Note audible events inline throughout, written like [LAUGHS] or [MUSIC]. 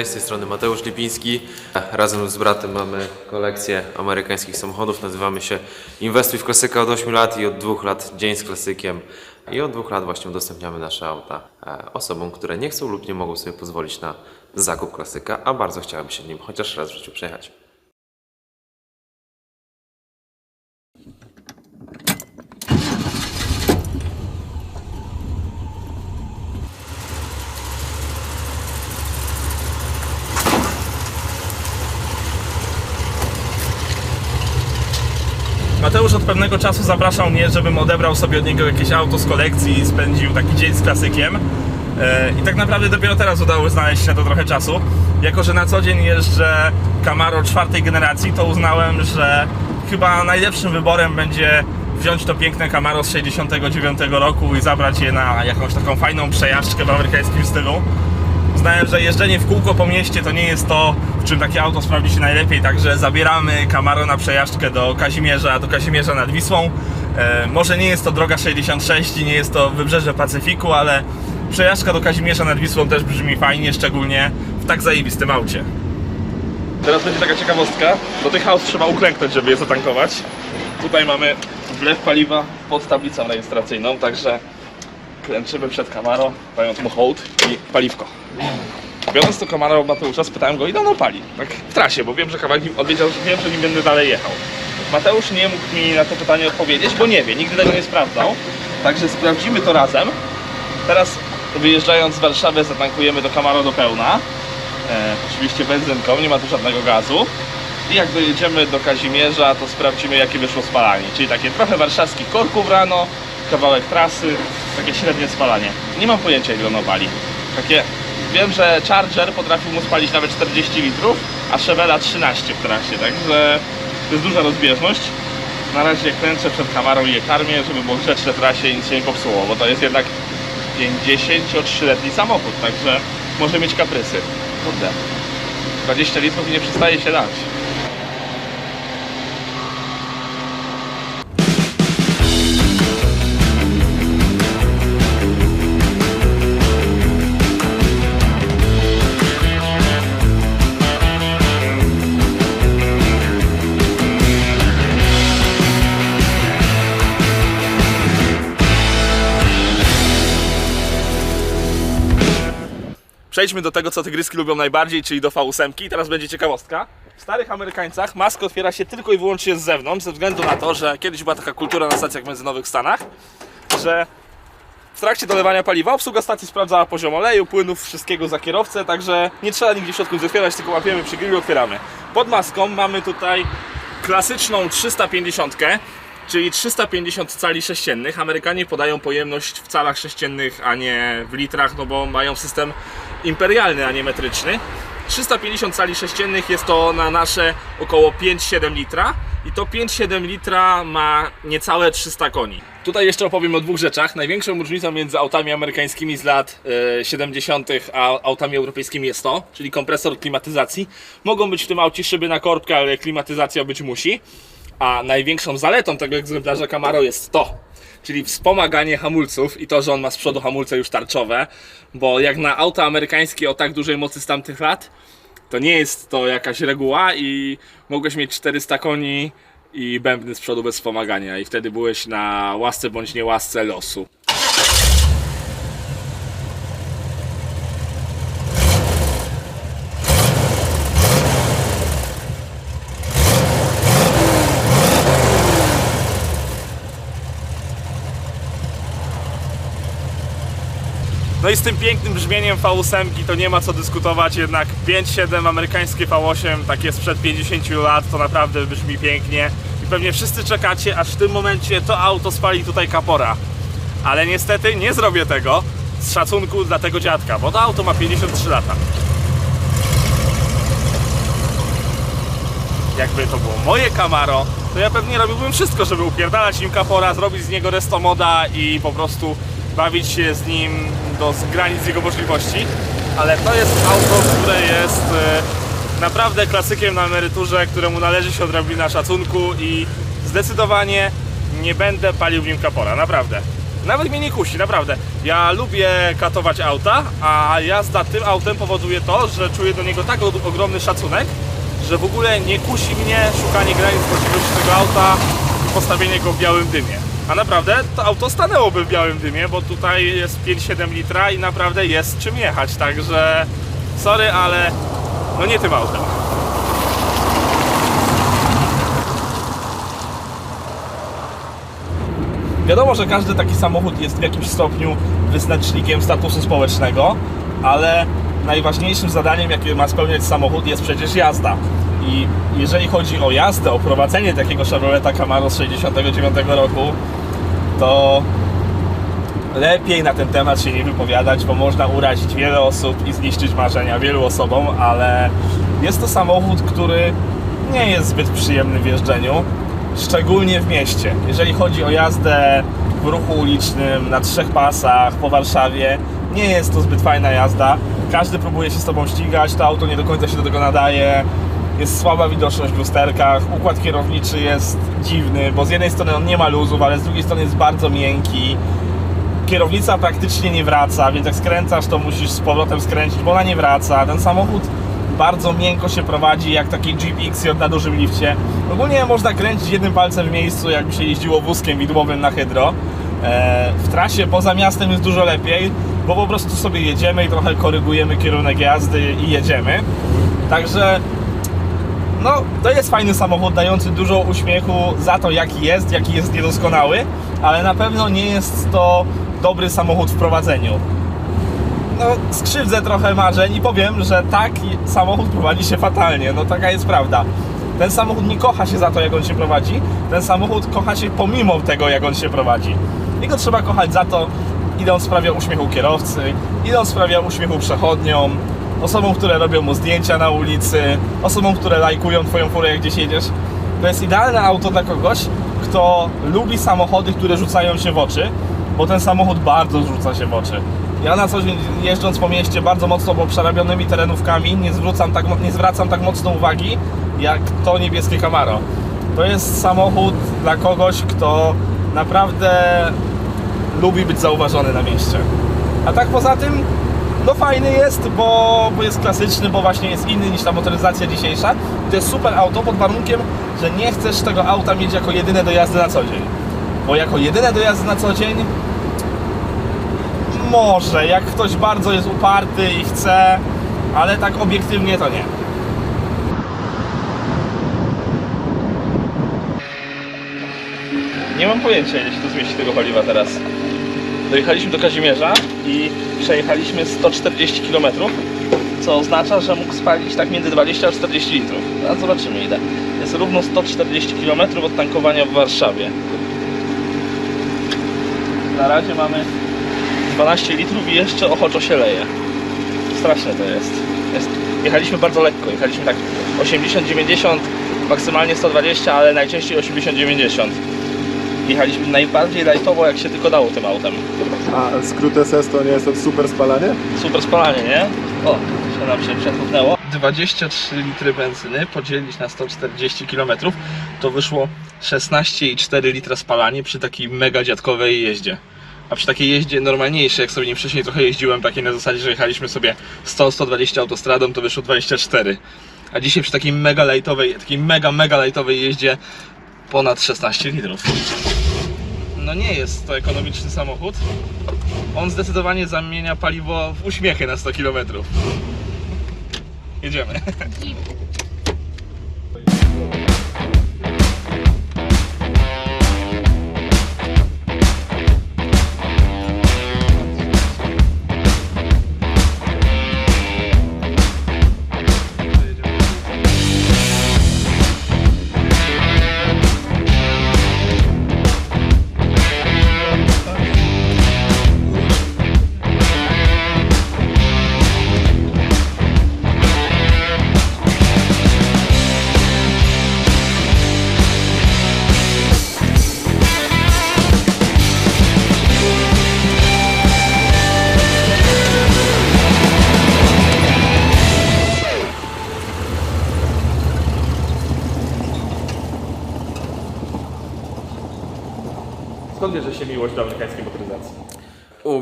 Cześć, z tej strony Mateusz Lipiński. Razem z bratem mamy kolekcję amerykańskich samochodów. Nazywamy się Inwestuj w klasyka od 8 lat i od 2 lat Dzień z klasykiem. I od 2 lat właśnie udostępniamy nasze auta e, osobom, które nie chcą lub nie mogą sobie pozwolić na zakup klasyka, a bardzo chciałyby się nim chociaż raz w życiu przejechać. Mateusz od pewnego czasu zapraszał mnie, żebym odebrał sobie od niego jakieś auto z kolekcji i spędził taki dzień z klasykiem. E, I tak naprawdę dopiero teraz udało znaleźć na to trochę czasu. Jako, że na co dzień jeżdżę Camaro czwartej generacji, to uznałem, że chyba najlepszym wyborem będzie wziąć to piękne Camaro z 69 roku i zabrać je na jakąś taką fajną przejażdżkę w amerykańskim stylu. Uznałem, że jeżdżenie w kółko po mieście to nie jest to, w czym takie auto sprawdzi się najlepiej, także zabieramy Camaro na przejażdżkę do Kazimierza, do Kazimierza nad Wisłą. E, może nie jest to droga 66 i nie jest to wybrzeże Pacyfiku, ale przejażdżka do Kazimierza nad Wisłą też brzmi fajnie, szczególnie w tak zajebistym aucie. Teraz będzie taka ciekawostka. Do tych aut trzeba uklęknąć, żeby je zatankować. Tutaj mamy wlew paliwa pod tablicą rejestracyjną, także klęczymy przed Camaro, dając mu hołd i paliwko. Biorąc to Camaro od Mateusza, spytałem go, ile ono pali. Tak w trasie, bo wiem, że kawałek nim odwiedział, wiem, że nim będę dalej jechał. Mateusz nie mógł mi na to pytanie odpowiedzieć, bo nie wie, nigdy tego nie sprawdzał. Także sprawdzimy to razem. Teraz wyjeżdżając z Warszawy zatankujemy do Camaro do pełna. E, oczywiście benzynką, nie ma tu żadnego gazu. I jak dojedziemy do Kazimierza, to sprawdzimy jakie wyszło spalanie. Czyli takie trochę warszawskich korków rano, kawałek trasy, takie średnie spalanie. Nie mam pojęcia ile ono pali. Takie, wiem, że Charger potrafił mu spalić nawet 40 litrów, a Chevela 13 w trasie, także to jest duża rozbieżność. Na razie kręcę przed kamerą i je karmię, żeby było grzeczne trasie i nic się nie popsuło, bo to jest jednak 53-letni samochód, także może mieć kaprysy. Kurde. 20 litrów i nie przestaje się dać. Przejdźmy do tego, co tygryski lubią najbardziej, czyli do V8. Teraz będzie ciekawostka. W starych Amerykańcach maska otwiera się tylko i wyłącznie z zewnątrz, ze względu na to, że kiedyś była taka kultura na stacjach benzynowych w Stanach, że w trakcie dolewania paliwa obsługa stacji sprawdzała poziom oleju, płynów, wszystkiego za kierowcę, także nie trzeba nigdzie w środku otwierać, tylko łapiemy przy grillu otwieramy. Pod maską mamy tutaj klasyczną 350, czyli 350 cali sześciennych. Amerykanie podają pojemność w calach sześciennych, a nie w litrach, no bo mają system imperialny, a nie metryczny. 350 cali sześciennych jest to na nasze około 5-7 litra i to 5-7 litra ma niecałe 300 koni. Tutaj jeszcze opowiem o dwóch rzeczach. Największą różnicą między autami amerykańskimi z lat e, 70. a autami europejskimi jest to, czyli kompresor klimatyzacji. Mogą być w tym aucie szyby na korbkę, ale klimatyzacja być musi. A największą zaletą tego egzemplarza Camaro jest to, czyli wspomaganie hamulców i to, że on ma z przodu hamulce już tarczowe, bo jak na auta amerykańskie o tak dużej mocy z tamtych lat, to nie jest to jakaś reguła i mogłeś mieć 400 koni i bębny z przodu bez wspomagania i wtedy byłeś na łasce bądź niełasce losu. No i z tym pięknym brzmieniem V8 to nie ma co dyskutować, jednak 5.7 amerykańskie V8, takie sprzed 50 lat, to naprawdę brzmi pięknie. I pewnie wszyscy czekacie, aż w tym momencie to auto spali tutaj kapora. Ale niestety nie zrobię tego z szacunku dla tego dziadka, bo to auto ma 53 lata. Jakby to było moje Camaro, to ja pewnie robiłbym wszystko, żeby upierdalać nim kapora, zrobić z niego restomoda i po prostu bawić się z nim do granic jego możliwości. Ale to jest auto, które jest e, naprawdę klasykiem na emeryturze, któremu należy się odrobina szacunku i zdecydowanie nie będę palił w nim kapora, naprawdę. Nawet mnie nie kusi, naprawdę. Ja lubię katować auta, a jazda tym autem powoduje to, że czuję do niego tak ogromny szacunek, że w ogóle nie kusi mnie szukanie granic możliwości tego auta i postawienie go w białym dymie. A naprawdę to auto stanęłoby w białym dymie, bo tutaj jest 5,7 litra i naprawdę jest czym jechać, także sorry, ale no nie tym autem. Wiadomo, że każdy taki samochód jest w jakimś stopniu wyznacznikiem statusu społecznego, ale najważniejszym zadaniem, jakie ma spełniać samochód, jest przecież jazda. I jeżeli chodzi o jazdę, o prowadzenie takiego Chevroleta Camaro z 69 roku, to lepiej na ten temat się nie wypowiadać, bo można urazić wiele osób i zniszczyć marzenia wielu osobom, ale jest to samochód, który nie jest zbyt przyjemny w jeżdżeniu, szczególnie w mieście. Jeżeli chodzi o jazdę w ruchu ulicznym, na trzech pasach, po Warszawie, nie jest to zbyt fajna jazda. Każdy próbuje się z tobą ścigać, to auto nie do końca się do tego nadaje. Jest słaba widoczność w lusterkach, układ kierowniczy jest dziwny, bo z jednej strony on nie ma luzów, ale z drugiej strony jest bardzo miękki kierownica praktycznie nie wraca, więc jak skręcasz, to musisz z powrotem skręcić, bo ona nie wraca. Ten samochód bardzo miękko się prowadzi, jak taki Jeep XJ na dużym lifcie. Ogólnie można kręcić jednym palcem w miejscu, jakby się jeździło wózkiem widłowym na hydro. E, W trasie poza miastem jest dużo lepiej, bo po prostu sobie jedziemy i trochę korygujemy kierunek jazdy i jedziemy. Także no, to jest fajny samochód, dający dużo uśmiechu za to, jaki jest, jaki jest niedoskonały, ale na pewno nie jest to dobry samochód w prowadzeniu. No, skrzywdzę trochę marzeń i powiem, że taki samochód prowadzi się fatalnie. No, taka jest prawda. Ten samochód nie kocha się za to, jak on się prowadzi. Ten samochód kocha się pomimo tego, jak on się prowadzi. I go trzeba kochać za to, ile on sprawia uśmiechu kierowcy, ile on sprawia uśmiechu przechodniom, osobom, które robią mu zdjęcia na ulicy, osobom, które lajkują twoją furę, jak gdzieś jedziesz. To jest idealne auto dla kogoś, kto lubi samochody, które rzucają się w oczy, bo ten samochód bardzo rzuca się w oczy. Ja na co dzień jeżdżąc po mieście bardzo mocno po przerabionymi terenówkami nie, zwrócam tak, nie zwracam tak mocno uwagi jak to niebieskie Camaro. To jest samochód dla kogoś, kto naprawdę lubi być zauważony na mieście. A tak poza tym, no fajny jest, bo, bo jest klasyczny, bo właśnie jest inny niż ta motoryzacja dzisiejsza. To jest super auto pod warunkiem, że nie chcesz tego auta mieć jako jedyne do jazdy na co dzień. Bo jako jedyne do jazdy na co dzień może, jak ktoś bardzo jest uparty i chce, ale tak obiektywnie to nie. Nie mam pojęcia, ile się tu zmieści tego paliwa teraz. Dojechaliśmy do Kazimierza i przejechaliśmy 140 km, co oznacza, że mógł spalić tak między 20 a 40 litrów. A zobaczymy ile. Jest równo 140 km od tankowania w Warszawie. Na razie mamy 12 litrów i jeszcze ochoczo się leje. Straszne to jest. jest. Jechaliśmy bardzo lekko, jechaliśmy tak 80-90, maksymalnie 120, ale najczęściej 80-90. Jechaliśmy najbardziej lightowo jak się tylko dało tym autem. A skrót SS to nie jest to super spalanie? Super spalanie, nie? O, się nam się przetnęło. 23 litry benzyny podzielić na 140 km to wyszło 16,4 litra spalanie przy takiej mega dziadkowej jeździe. A przy takiej jeździe normalniejszej, jak sobie nie wcześniej trochę jeździłem, takiej na zasadzie, że jechaliśmy sobie 100-120 autostradą, to wyszło 24. A dzisiaj przy takiej mega lightowej, takiej mega, mega lightowej jeździe ponad 16 litrów. No nie jest to ekonomiczny samochód. On zdecydowanie zamienia paliwo w uśmiechy na 100 km. Jedziemy.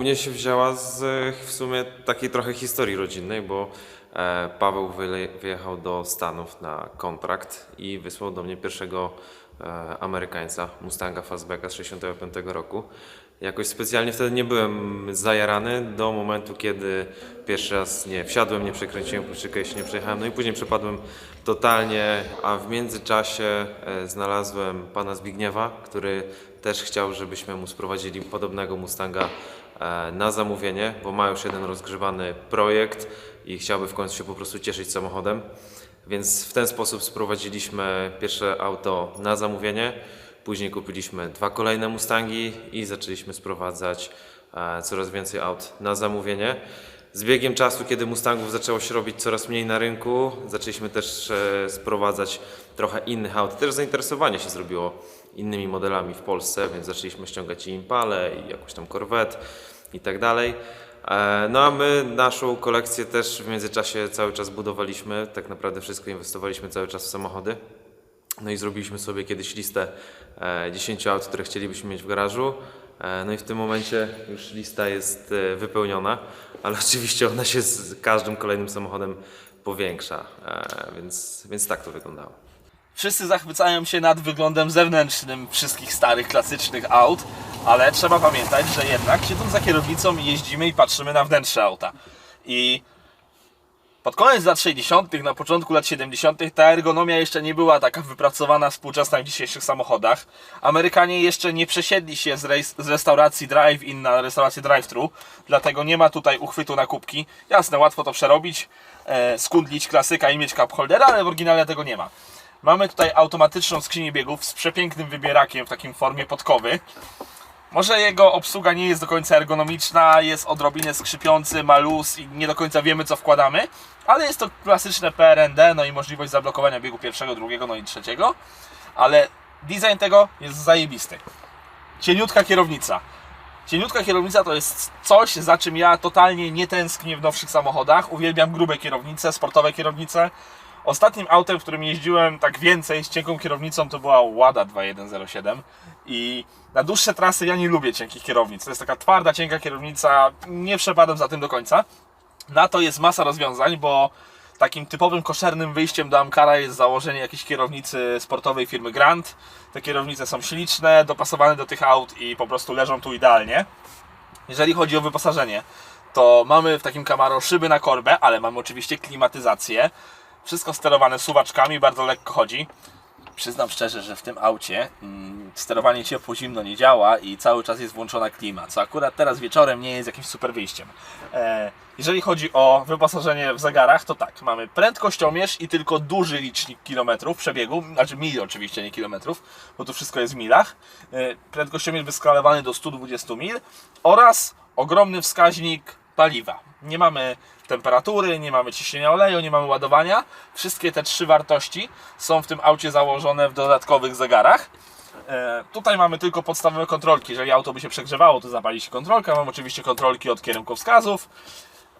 Mnie się wzięła z w sumie takiej trochę historii rodzinnej, bo e, Paweł wyjechał do Stanów na kontrakt i wysłał do mnie pierwszego e, Amerykańca, Mustanga Fastbacka z 65 roku. Jakoś specjalnie wtedy nie byłem zajarany do momentu, kiedy pierwszy raz nie wsiadłem, nie przekręciłem kluczyka, jeszcze nie przejechałem. No i później przepadłem totalnie, a w międzyczasie e, znalazłem pana Zbigniewa, który też chciał, żebyśmy mu sprowadzili podobnego Mustanga e, na zamówienie, bo ma już jeden rozgrzewany projekt i chciałby w końcu się po prostu cieszyć samochodem. Więc w ten sposób sprowadziliśmy pierwsze auto na zamówienie. Później kupiliśmy dwa kolejne Mustangi i zaczęliśmy sprowadzać e, coraz więcej aut na zamówienie. Z biegiem czasu, kiedy Mustangów zaczęło się robić coraz mniej na rynku, zaczęliśmy też e, sprowadzać trochę innych aut. Też zainteresowanie się zrobiło innymi modelami w Polsce, więc zaczęliśmy ściągać i Impale, i jakąś tam Corvette i tak dalej. E, No a my naszą kolekcję też w międzyczasie cały czas budowaliśmy. Tak naprawdę wszystko inwestowaliśmy cały czas w samochody. No i zrobiliśmy sobie kiedyś listę e, 10 aut, które chcielibyśmy mieć w garażu. E, no i w tym momencie już lista jest e, wypełniona, ale [LAUGHS] oczywiście ona się z każdym kolejnym samochodem powiększa, e, więc, więc tak to wyglądało. Wszyscy zachwycają się nad wyglądem zewnętrznym wszystkich starych, klasycznych aut, ale trzeba pamiętać, że jednak siedząc za kierownicą jeździmy i patrzymy na wnętrze auta. I pod koniec lat 60., na początku lat 70., ta ergonomia jeszcze nie była taka wypracowana współczesna w dzisiejszych samochodach. Amerykanie jeszcze nie przesiedli się z, rejs- z restauracji drive-in na restaurację drive-thru, dlatego nie ma tutaj uchwytu na kubki. Jasne, łatwo to przerobić, e, skundlić klasyka i mieć cup holdera, ale w oryginale tego nie ma. Mamy tutaj automatyczną skrzynię biegów z przepięknym wybierakiem w takim formie podkowy. Może jego obsługa nie jest do końca ergonomiczna, jest odrobinę skrzypiący, ma luz i nie do końca wiemy co wkładamy, ale jest to klasyczne PRND, no i możliwość zablokowania biegu pierwszego, drugiego, no i trzeciego, ale design tego jest zajebisty. Cieniutka kierownica. Cieniutka kierownica to jest coś, za czym ja totalnie nie tęsknię w nowszych samochodach. Uwielbiam grube kierownice, sportowe kierownice. Ostatnim autem, w którym jeździłem tak więcej z cienką kierownicą to była Łada 2107 i na dłuższe trasy ja nie lubię cienkich kierownic. To jest taka twarda, cienka kierownica, nie przepadam za tym do końca. Na to jest masa rozwiązań, bo takim typowym koszernym wyjściem do Amkara jest założenie jakiejś kierownicy sportowej firmy Grant. Te kierownice są śliczne, dopasowane do tych aut i po prostu leżą tu idealnie. Jeżeli chodzi o wyposażenie, to mamy w takim Camaro szyby na korbę, ale mamy oczywiście klimatyzację. Wszystko sterowane suwaczkami, bardzo lekko chodzi. Przyznam szczerze, że w tym aucie mm, sterowanie ciepło-zimno nie działa i cały czas jest włączona klima, co akurat teraz wieczorem nie jest jakimś super wyjściem. E, jeżeli chodzi o wyposażenie w zegarach, to tak, mamy prędkościomierz i tylko duży licznik kilometrów przebiegu, znaczy mil oczywiście, nie kilometrów, bo to wszystko jest w milach. E, prędkościomierz wyskalowany do 120 mil oraz ogromny wskaźnik paliwa. Nie mamy temperatury, nie mamy ciśnienia oleju, nie mamy ładowania. Wszystkie te trzy wartości są w tym aucie założone w dodatkowych zegarach. E, tutaj mamy tylko podstawowe kontrolki. Jeżeli auto by się przegrzewało, to zapali się kontrolka. Mamy oczywiście kontrolki od kierunkowskazów.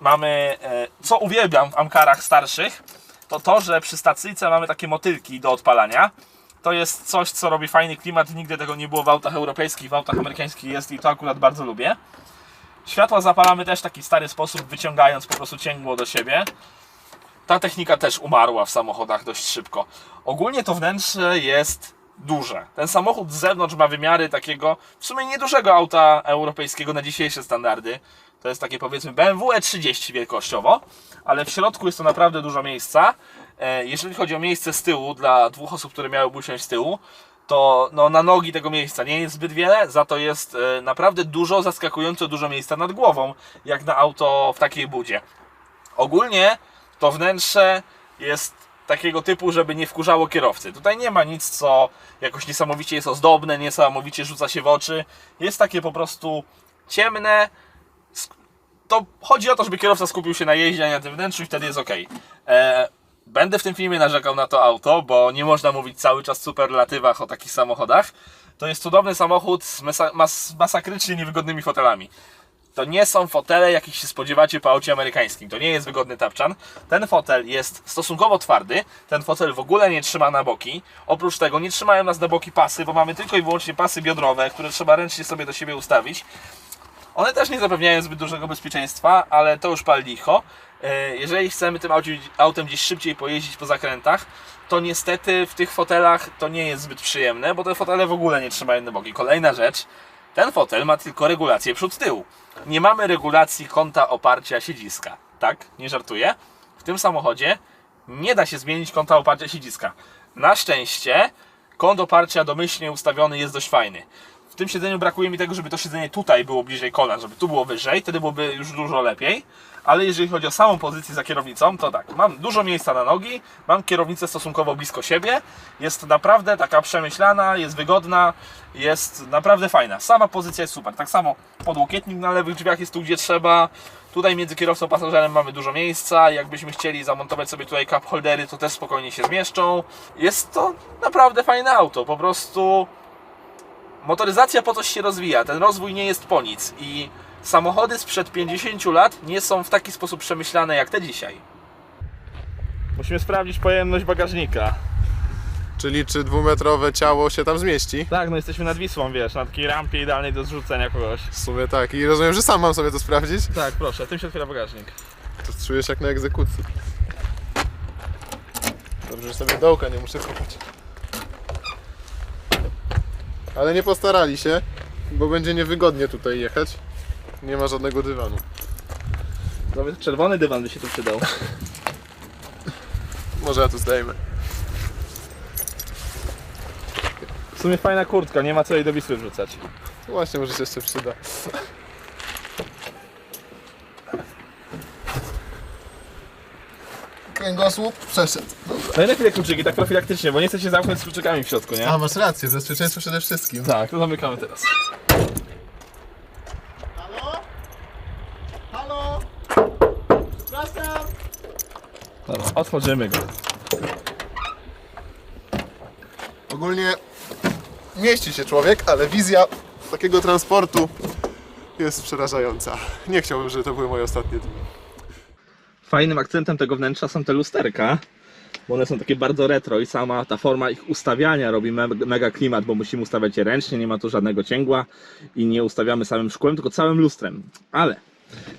Mamy, e, co uwielbiam w Amkarach starszych, to to, że przy stacyjce mamy takie motylki do odpalania. To jest coś, co robi fajny klimat. Nigdy tego nie było w autach europejskich, w autach amerykańskich jest i to akurat bardzo lubię. Światła zapalamy też w taki stary sposób, wyciągając po prostu cięgło do siebie. Ta technika też umarła w samochodach dość szybko. Ogólnie to wnętrze jest duże. Ten samochód z zewnątrz ma wymiary takiego w sumie niedużego auta europejskiego na dzisiejsze standardy. To jest takie powiedzmy BMW E30 wielkościowo, ale w środku jest to naprawdę dużo miejsca. E, Jeżeli chodzi o miejsce z tyłu dla dwóch osób, które miałyby usiąść z tyłu, to no, na nogi tego miejsca nie jest zbyt wiele, za to jest e, naprawdę dużo, zaskakująco dużo miejsca nad głową, jak na auto w takiej budzie. Ogólnie to wnętrze jest takiego typu, żeby nie wkurzało kierowcy. Tutaj nie ma nic, co jakoś niesamowicie jest ozdobne, niesamowicie rzuca się w oczy. Jest takie po prostu ciemne. To chodzi o to, żeby kierowca skupił się na jeździe, a nie na tym wnętrzu i wtedy jest ok. E, Będę w tym filmie narzekał na to auto, bo nie można mówić cały czas superlatywach o takich samochodach. To jest cudowny samochód z mas- masakrycznie niewygodnymi fotelami. To nie są fotele, jakich się spodziewacie po aucie amerykańskim. To nie jest wygodny tapczan. Ten fotel jest stosunkowo twardy. Ten fotel w ogóle nie trzyma na boki. Oprócz tego nie trzymają nas na boki pasy, bo mamy tylko i wyłącznie pasy biodrowe, które trzeba ręcznie sobie do siebie ustawić. One też nie zapewniają zbyt dużego bezpieczeństwa, ale to już pal licho. E, Jeżeli chcemy tym autem gdzieś szybciej pojeździć po zakrętach, to niestety w tych fotelach to nie jest zbyt przyjemne, bo te fotele w ogóle nie trzymają na boki. Kolejna rzecz, ten fotel ma tylko regulację przód-tył. Nie mamy regulacji kąta oparcia siedziska. Tak? Nie żartuję. W tym samochodzie nie da się zmienić kąta oparcia siedziska. Na szczęście kąt oparcia domyślnie ustawiony jest dość fajny. W tym siedzeniu brakuje mi tego, żeby to siedzenie tutaj było bliżej kolan, żeby tu było wyżej, wtedy byłoby już dużo lepiej. Ale jeżeli chodzi o samą pozycję za kierownicą, to tak, mam dużo miejsca na nogi, mam kierownicę stosunkowo blisko siebie, jest naprawdę taka przemyślana, jest wygodna, jest naprawdę fajna. Sama pozycja jest super. Tak samo podłokietnik na lewych drzwiach jest tu, gdzie trzeba. Tutaj między kierowcą a pasażerem mamy dużo miejsca. Jakbyśmy chcieli zamontować sobie tutaj cup holdery, to też spokojnie się zmieszczą. Jest to naprawdę fajne auto. Po prostu motoryzacja po coś się rozwija. Ten rozwój nie jest po nic. I samochody sprzed 50 lat nie są w taki sposób przemyślane jak te dzisiaj. Musimy sprawdzić pojemność bagażnika. Czyli czy dwumetrowe ciało się tam zmieści? Tak, no jesteśmy nad Wisłą, wiesz, na takiej rampie idealnej do zrzucenia kogoś. W sumie tak. I rozumiem, że sam mam sobie to sprawdzić? Tak, proszę, tym się otwiera bagażnik. To czujesz jak na egzekucji. Dobrze, że sobie dołka nie muszę kopać. Ale nie postarali się, bo będzie niewygodnie tutaj jechać. Nie ma żadnego dywanu. Nawet czerwony dywan by się tu przydał. [LAUGHS] Może ja tu zdejmę. W sumie fajna kurtka, nie ma co jej do Wisły wrzucać. Właśnie, może się jeszcze przyda. Kręgosłup przeszedł. Najlepiej te kluczyki, tak profilaktycznie, bo nie chcę się zamknąć z kluczykami w środku, nie? A, masz rację, bezpieczeństwo przede wszystkim. Tak, to zamykamy teraz. Otworzymy go. Ogólnie mieści się człowiek, ale wizja takiego transportu jest przerażająca. Nie chciałbym, żeby to były moje ostatnie dni. Fajnym akcentem tego wnętrza są te lusterka, bo one są takie bardzo retro i sama ta forma ich ustawiania robi me mega klimat, bo musimy ustawiać je ręcznie, nie ma tu żadnego cięgła i nie ustawiamy samym szkłem, tylko całym lustrem. Ale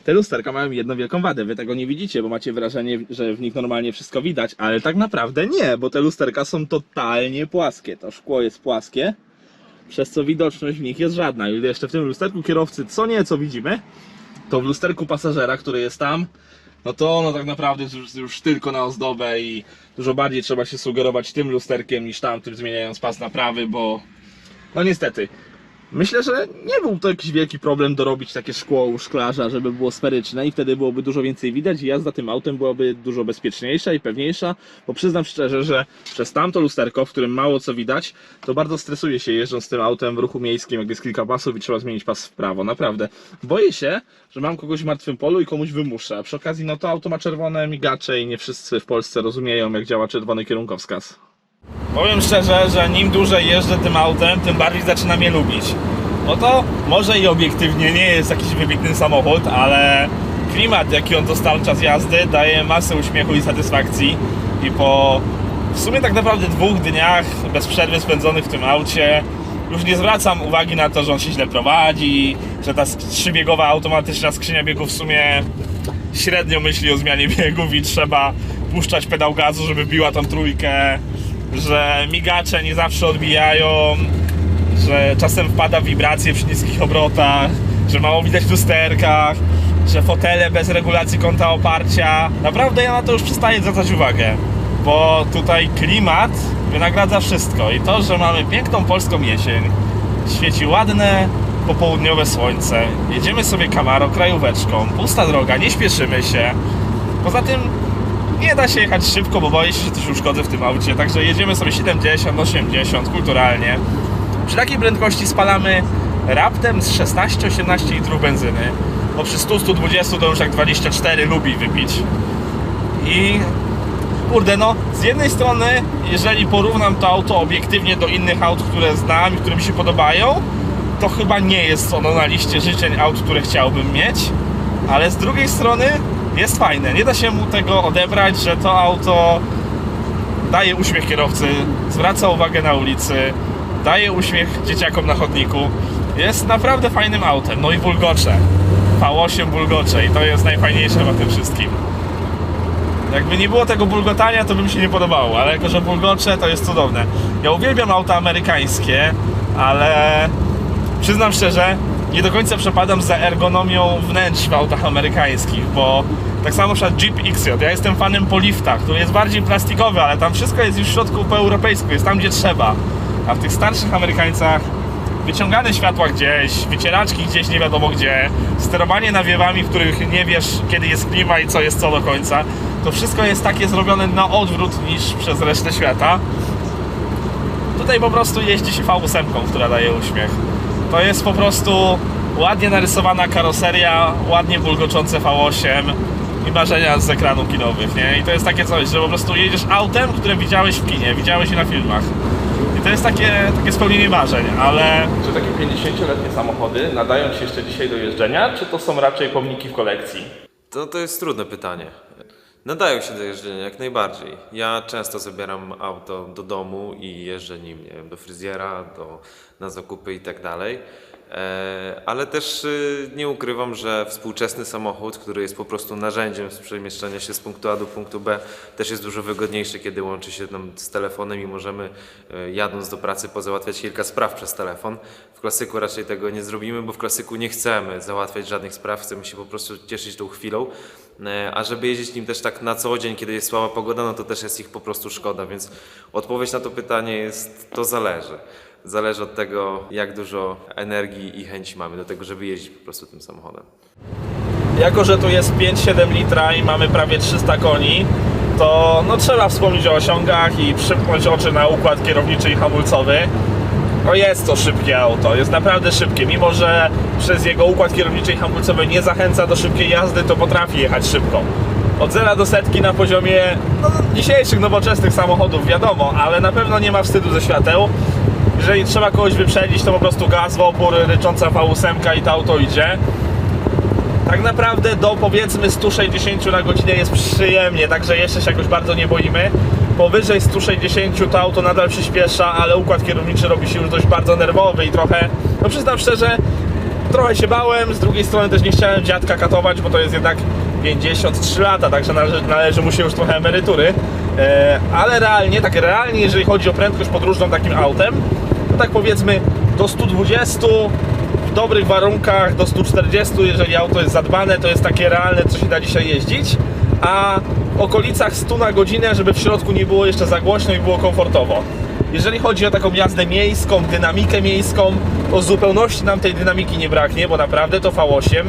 te lusterka mają jedną wielką wadę, wy tego nie widzicie, bo macie wrażenie, że w nich normalnie wszystko widać, ale tak naprawdę nie, bo te lusterka są totalnie płaskie. To szkło jest płaskie, przez co widoczność w nich jest żadna. I jeszcze w tym lusterku kierowcy co nieco widzimy, to w lusterku pasażera, który jest tam, no to ono tak naprawdę już, już tylko na ozdobę i dużo bardziej trzeba się sugerować tym lusterkiem niż tamtym, zmieniając pas naprawy, bo no niestety. Myślę, że nie był to jakiś wielki problem dorobić takie szkło u szklarza, żeby było sferyczne i wtedy byłoby dużo więcej widać i jazda tym autem byłaby dużo bezpieczniejsza i pewniejsza, bo przyznam szczerze, że przez tamto lusterko, w którym mało co widać, to bardzo stresuje się jeżdżąc tym autem w ruchu miejskim, jak jest kilka pasów i trzeba zmienić pas w prawo, naprawdę. Boję się, że mam kogoś w martwym polu i komuś wymuszę, a przy okazji no to auto ma czerwone migacze i nie wszyscy w Polsce rozumieją jak działa czerwony kierunkowskaz. Powiem szczerze, że im dłużej jeżdżę tym autem, tym bardziej zaczynam je lubić. No to może i obiektywnie nie jest jakiś wybitny samochód, ale klimat, jaki on dostał czas jazdy, daje masę uśmiechu i satysfakcji. I po w sumie tak naprawdę dwóch dniach bez przerwy spędzonych w tym aucie, już nie zwracam uwagi na to, że on się źle prowadzi, że ta trzybiegowa automatyczna skrzynia biegów w sumie średnio myśli o zmianie [LAUGHS] biegów i trzeba puszczać pedał gazu, żeby biła tą trójkę, że migacze nie zawsze odbijają, że czasem wpada w wibracje przy niskich obrotach, że mało widać w lusterkach, że fotele bez regulacji kąta oparcia. Naprawdę ja na to już przestaję zwracać uwagę, bo tutaj klimat wynagradza wszystko i to, że mamy piękną polską jesień, świeci ładne popołudniowe słońce, jedziemy sobie Camaro krajóweczką, pusta droga, nie śpieszymy się. Poza tym nie da się jechać szybko, bo boję się, że coś uszkodzę w tym aucie, także jedziemy sobie 70, 80 kulturalnie. Przy takiej prędkości spalamy raptem z 16-18 litrów benzyny, bo przy 100-120 to już jak 24 lubi wypić. I kurde, no z jednej strony, jeżeli porównam to auto obiektywnie do innych aut, które znam i które mi się podobają, to chyba nie jest ono na liście życzeń aut, które chciałbym mieć, ale z drugiej strony jest fajne. Nie da się mu tego odebrać, że to auto daje uśmiech kierowcy, zwraca uwagę na ulicy, daje uśmiech dzieciakom na chodniku. Jest naprawdę fajnym autem. No i bulgocze. V8 bulgocze i to jest najfajniejsze w tym wszystkim. Jakby nie było tego bulgotania, to by mi się nie podobało, ale jako, że bulgocze, to jest cudowne. Ja uwielbiam auta amerykańskie, ale przyznam szczerze, nie do końca przepadam za ergonomią wnętrz w autach amerykańskich, bo tak samo na Jeep XJ, ja jestem fanem Polifta, który jest bardziej plastikowy, ale tam wszystko jest już w środku po europejsku, jest tam gdzie trzeba. A w tych starszych Amerykańcach wyciągane światła gdzieś, wycieraczki gdzieś nie wiadomo gdzie, sterowanie nawiewami, w których nie wiesz kiedy jest klima i co jest co do końca, to wszystko jest takie zrobione na odwrót niż przez resztę świata. Tutaj po prostu jeździ się V8, która daje uśmiech. To jest po prostu ładnie narysowana karoseria, ładnie bulgoczące V8 i marzenia z ekranu kinowych, nie? I to jest takie coś, że po prostu jedziesz autem, które widziałeś w kinie, widziałeś je na filmach. I to jest takie, takie spełnienie marzeń, ale... Czy takie 50-letnie samochody nadają się jeszcze dzisiaj do jeżdżenia, czy to są raczej pomniki w kolekcji? To, to jest trudne pytanie. Nadają się do jeżdżenia jak najbardziej. Ja często zabieram auto do domu i jeżdżę nim, nie wiem, do fryzjera, do, na zakupy i tak dalej. E, ale też y, nie ukrywam, że współczesny samochód, który jest po prostu narzędziem przemieszczania się z punktu A do punktu B, też jest dużo wygodniejszy, kiedy łączy się nam z telefonem i możemy e, jadąc do pracy pozałatwiać kilka spraw przez telefon. W klasyku raczej tego nie zrobimy, bo w klasyku nie chcemy załatwiać żadnych spraw, chcemy się po prostu cieszyć tą chwilą. E, A żeby jeździć nim też tak na co dzień, kiedy jest słaba pogoda, no to też jest ich po prostu szkoda, więc odpowiedź na to pytanie jest, to zależy. Zależy od tego, jak dużo energii i chęci mamy do tego, żeby jeździć po prostu tym samochodem. Jako, że tu jest 5-7 litra i mamy prawie 300 koni, to no, trzeba wspomnieć o osiągach i przymknąć oczy na układ kierowniczy i hamulcowy. No jest to szybkie auto, jest naprawdę szybkie. Mimo, że przez jego układ kierowniczy i hamulcowy nie zachęca do szybkiej jazdy, to potrafi jechać szybko. Od zera do setki na poziomie no, dzisiejszych nowoczesnych samochodów, wiadomo, ale na pewno nie ma wstydu ze świateł. Jeżeli trzeba kogoś wyprzedzić, to po prostu gaz w opór, rycząca V8 i to auto idzie tak naprawdę do powiedzmy 160 na godzinę jest przyjemnie, także jeszcze się jakoś bardzo nie boimy. Powyżej 160 to auto nadal przyspiesza, ale układ kierowniczy robi się już dość bardzo nerwowy i trochę, no przyznam szczerze, trochę się bałem, z drugiej strony też nie chciałem dziadka katować, bo to jest jednak 53 lata, także należy, należy mu się już trochę emerytury. E, ale realnie, tak realnie, jeżeli chodzi o prędkość podróżną takim autem, to tak powiedzmy do 120 w dobrych warunkach do 140, jeżeli auto jest zadbane, to jest takie realne, co się da dzisiaj jeździć, a w okolicach 100 na godzinę, żeby w środku nie było jeszcze za głośno i było komfortowo. Jeżeli chodzi o taką jazdę miejską, dynamikę miejską, to zupełności nam tej dynamiki nie braknie, bo naprawdę to V8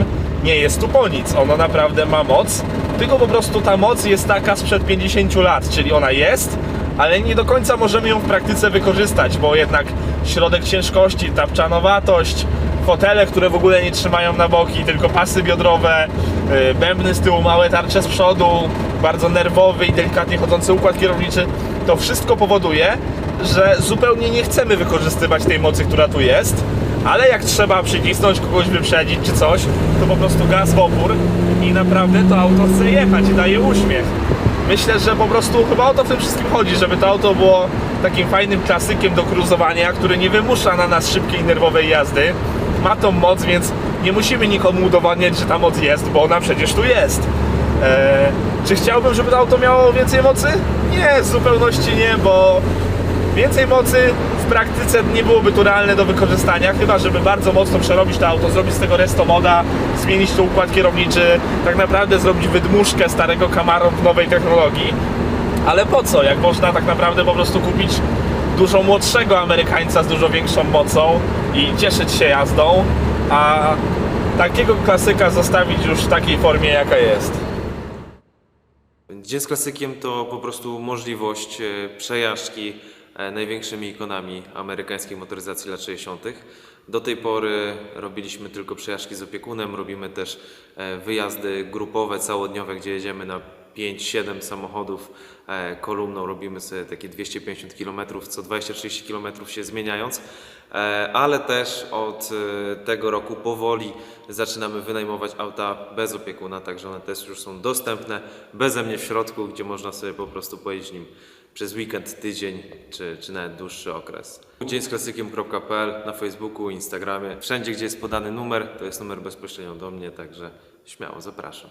nie jest tu po nic. Ono naprawdę ma moc, tylko po prostu ta moc jest taka sprzed 50 lat, czyli ona jest, ale nie do końca możemy ją w praktyce wykorzystać, bo jednak środek ciężkości, tapczanowatość, fotele, które w ogóle nie trzymają na boki, tylko pasy biodrowe, yy, bębny z tyłu, małe tarcze z przodu, bardzo nerwowy i delikatnie chodzący układ kierowniczy, to wszystko powoduje, że zupełnie nie chcemy wykorzystywać tej mocy, która tu jest, ale jak trzeba przycisnąć, kogoś wyprzedzić czy coś, to po prostu gaz w opór i naprawdę to auto chce jechać i daje uśmiech. Myślę, że po prostu chyba o to w tym wszystkim chodzi, żeby to auto było takim fajnym klasykiem do cruzowania, który nie wymusza na nas szybkiej, nerwowej jazdy. Ma tą moc, więc nie musimy nikomu udowadniać, że ta moc jest, bo ona przecież tu jest. Eee, czy chciałbym, żeby to auto miało więcej mocy? Nie, w zupełności nie, bo więcej mocy praktyce nie byłoby tu realne do wykorzystania, chyba żeby bardzo mocno przerobić to auto, zrobić z tego resto moda, zmienić tu układ kierowniczy, tak naprawdę zrobić wydmuszkę starego Camaro w nowej technologii. Ale po co, jak można tak naprawdę po prostu kupić dużo młodszego Amerykańca z dużo większą mocą i cieszyć się jazdą, a takiego klasyka zostawić już w takiej formie, jaka jest. Dzień z klasykiem to po prostu możliwość e, przejażdżki największymi ikonami amerykańskiej motoryzacji lat 60. Do tej pory robiliśmy tylko przejażdżki z opiekunem, robimy też e, wyjazdy grupowe, całodniowe, gdzie jedziemy na 5-7 samochodów e, kolumną, robimy sobie takie 250 km co 20-30 km się zmieniając, E, ale też od e, tego roku powoli zaczynamy wynajmować auta bez opiekuna, także one też już są dostępne beze mnie w środku, gdzie można sobie po prostu pojeździć nim przez weekend, tydzień czy, czy nawet dłuższy okres. Dzień z klasykiem.pl na Facebooku, Instagramie, wszędzie gdzie jest podany numer, to jest numer bezpośrednio do mnie, także śmiało zapraszam.